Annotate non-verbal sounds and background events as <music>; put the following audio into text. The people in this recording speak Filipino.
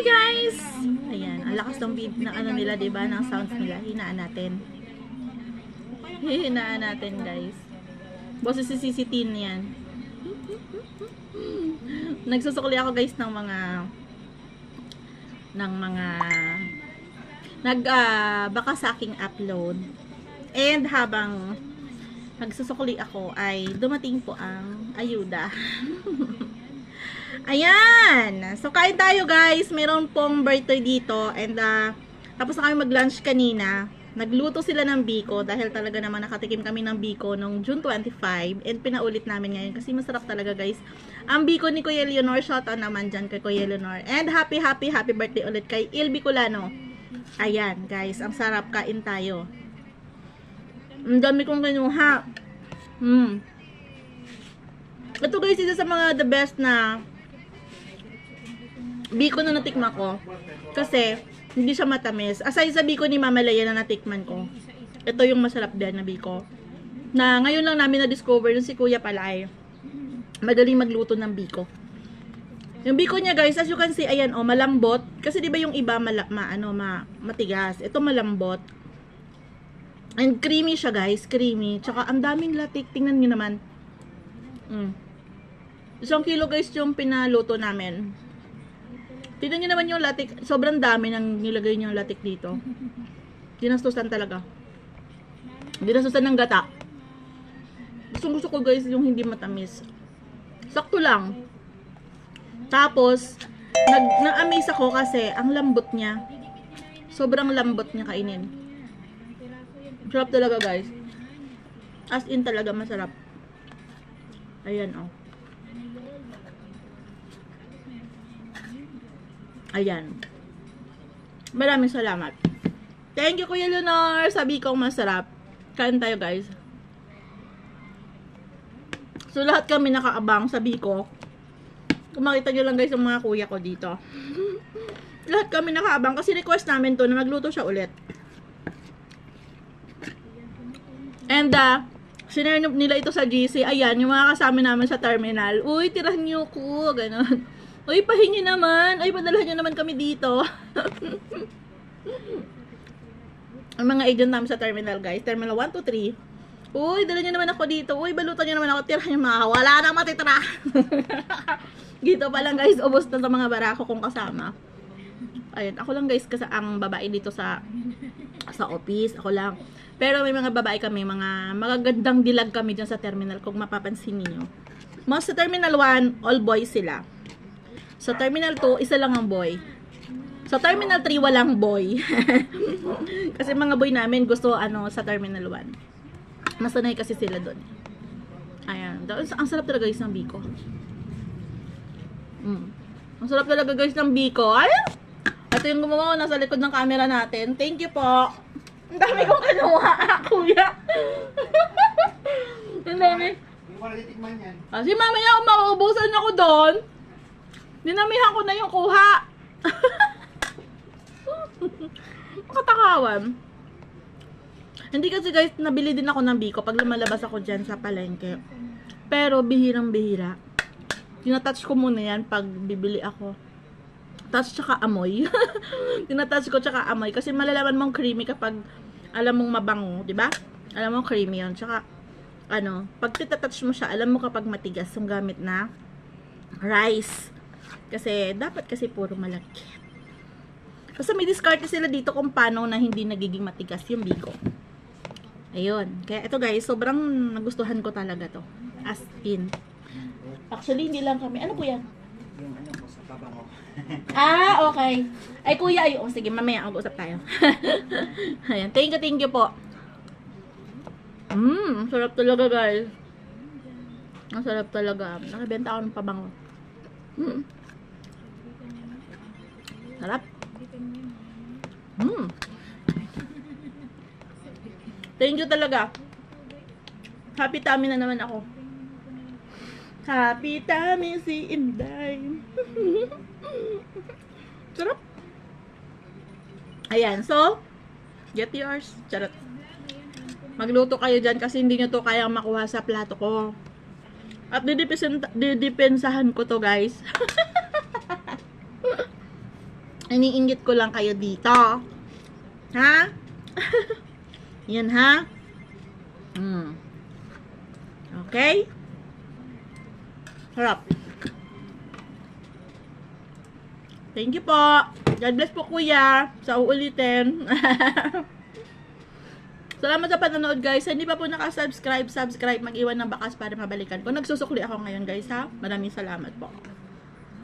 Hi guys! Ayan, ang lakas ng beat na ano nila, 'di ba? Ng sounds nila. Hinaan natin. Hinaan natin, guys. Boses si CCTV yan. Nagsusukli ako guys ng mga ng mga nag ah, baka sa aking upload. And habang nagsusukli ako ay dumating po ang ayuda. <laughs> Ayan! So, kain tayo guys. Meron pong birthday dito. And, uh, tapos na kami mag-lunch kanina. Nagluto sila ng biko dahil talaga naman nakatikim kami ng biko noong June 25 and pinaulit namin ngayon kasi masarap talaga guys. Ang biko ni Kuya Leonor, shout out naman dyan kay Kuya Leonor. And happy, happy, happy birthday ulit kay Il Bicolano. Ayan guys, ang sarap kain tayo. Ang dami kong kinuha. Hmm. Ito guys, isa sa mga the best na biko na natikman ko. Kasi, hindi siya matamis. Aside sa biko ni Mama Leia na natikman ko, ito yung masarap din na biko. Na ngayon lang namin na-discover yung si Kuya pala ay magaling magluto ng biko. Yung biko niya guys, as you can see, ayan oh, malambot. Kasi 'di ba yung iba mala, ma, ano, ma, matigas. Ito malambot. And creamy siya guys, creamy. Tsaka ang daming latik, tingnan niyo naman. Mm. Isang kilo guys yung pinaluto namin. Tingnan niyo naman yung latik, sobrang dami nang nilagay yung latik dito. Dinastusan talaga. Dinastusan ng gata. Gusto gusto ko guys yung hindi matamis. Sakto lang. Tapos, nag na-amaze ako kasi ang lambot niya. Sobrang lambot niya kainin. Sarap talaga guys. As in talaga masarap. Ayan oh. Ayan. Maraming salamat. Thank you Kuya Leonor. Sabi kong masarap. Kain tayo guys. So lahat kami nakaabang sabi ko. Kung makita nyo lang guys yung mga kuya ko dito. <laughs> lahat kami nakaabang kasi request namin to na magluto siya ulit. And uh, sinare nila ito sa GC. Ayan, yung mga kasama namin sa terminal. Uy, tirahan niyo ko. Ganon. Uy, pahingi naman. Uy, padalahan nyo naman kami dito. <laughs> Ang mga agent namin sa terminal, guys. Terminal 1 to 3. Uy, dala nyo naman ako dito. Uy, balutan nyo naman ako. Tirahan yung mga wala na matitira. <laughs> dito pa lang, guys. Ubos na sa mga barako kong kasama. Ayun, ako lang, guys, kasi ang babae dito sa sa office. Ako lang. Pero may mga babae kami, mga magagandang dilag kami dyan sa terminal kung mapapansin niyo. Most sa terminal 1, all boys sila. Sa Terminal 2, isa lang ang boy. Sa Terminal 3, walang boy. <laughs> kasi mga boy namin gusto ano sa Terminal 1. Nasanay kasi sila doon. Ayan. Ang sarap talaga guys ng biko. Mm. Ang sarap talaga guys ng biko. Ayan! Ito yung gumawa ko nasa likod ng camera natin. Thank you po. Ang dami kong kinuha, <laughs> kuya. <laughs> Ang dami. Hindi ko natitikman yan. Kasi mamaya mauubusan ako doon. Dinamihan ko na yung kuha. Makatakawan. Hindi kasi guys, nabili din ako ng biko pag lumalabas ako dyan sa palengke. Pero bihirang bihira. Tinatouch ko muna yan pag bibili ako. Touch tsaka amoy. <laughs> Tinatouch ko tsaka amoy. Kasi malalaman mong creamy kapag alam mong mabango, di ba? Alam mo creamy yun. Tsaka, ano, pag titatouch mo siya, alam mo kapag matigas yung gamit na rice. Kasi, dapat kasi puro malagkit. Basta may discard sila dito kung paano na hindi nagiging matigas yung biko. Ayun. Kaya ito guys, sobrang nagustuhan ko talaga to. As in. Actually, hindi lang kami. Ano yan? Yung ano ko sa baba mo. <laughs> Ah, okay. Ay, kuya, ay, oh, sige, mamaya mag-usap tayo. <laughs> Ayan, thank you, thank you po. Mmm, sarap talaga, guys. Ang sarap talaga. Nakabenta ako ng pabango. Mmm. Sarap. Mmm. Thank you talaga. Happy tummy na naman ako. Happy tummy si Inday. <laughs> Sarap. Ayan, so, get yours. Charot. Magluto kayo dyan kasi hindi nyo to kayang makuha sa plato ko. At didipensahan ko to, guys. <laughs> Iniinggit ko lang kayo dito. Ha? <laughs> Yan ha? Mm. Okay? Harap. Thank you po. God bless po kuya. Sa uulitin. <laughs> Salamat sa panonood guys. Hindi pa po nakasubscribe, subscribe, mag-iwan ng bakas para mabalikan ko. Nagsusukli ako ngayon guys ha. Maraming salamat po.